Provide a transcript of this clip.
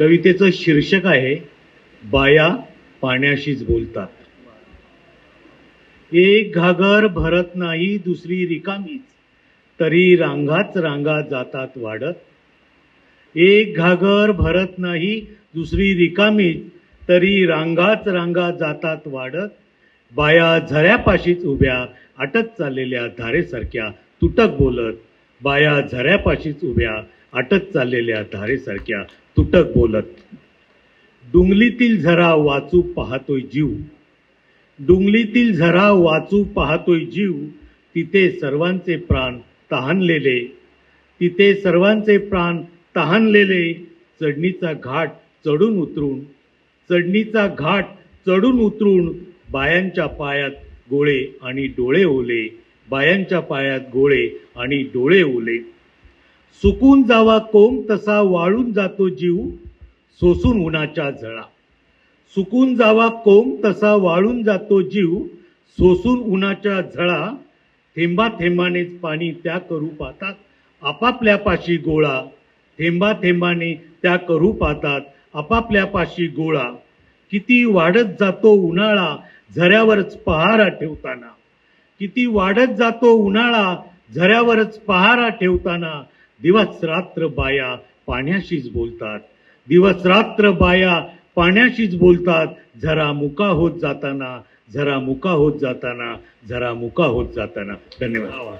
कवितेचं शीर्षक आहे बाया पाण्याशीच बोलतात. एक घागर भरत नाही दुसरी रिकामीच तरी रांगाच रांगा जातात वाढत. एक घागर भरत नाही दुसरी रिकामीच तरी रांगाच रांगा जातात वाढत. बाया झऱ्यापाशीच उभ्या अटत चाललेल्या धारेसारख्या तुटक बोलत. बाया झऱ्यापाशीच उभ्या आटत चाललेल्या धारेसारख्या तुटक बोलत. डुंगलीतील झरा वाचू पाहतोय जीव. डुंगलीतील झरा वाचू पाहतोय जीव. तिथे सर्वांचे प्राण तहानलेले. तिथे सर्वांचे प्राण तहानलेले. चढणीचा घाट चढून उतरून चढणीचा घाट चढून उतरून बायांच्या पायात गोळे आणि डोळे ओले. बायांच्या पायात गोळे आणि डोळे ओले. सुकून जावा कोंब तसा वाळून जातो जीव सोसून उन्हाच्या झळा. सुकून जावा कोंब तसा वाळून जातो जीव सोसून उन्हाच्या झळा. थेंबा थेंबानेच पाणी त्या करू पाहतात आपापल्या पाशी गोळा. थेंबा थेंबाने त्या करू पाहतात आपापल्या पाशी गोळा. किती वाढत जातो उन्हाळा झऱ्यावरच पहारा ठेवताना. किती वाढत जातो उन्हाळा झऱ्यावरच पहारा ठेवताना. दिवस रात्र बाया पाण्याशीच बोलतात. दिवस रात्र बाया पाण्याशीच बोलतात. झरा मुका होत जाताना झरा मुका होत जाताना झरा मुका होत जाताना. धन्यवाद.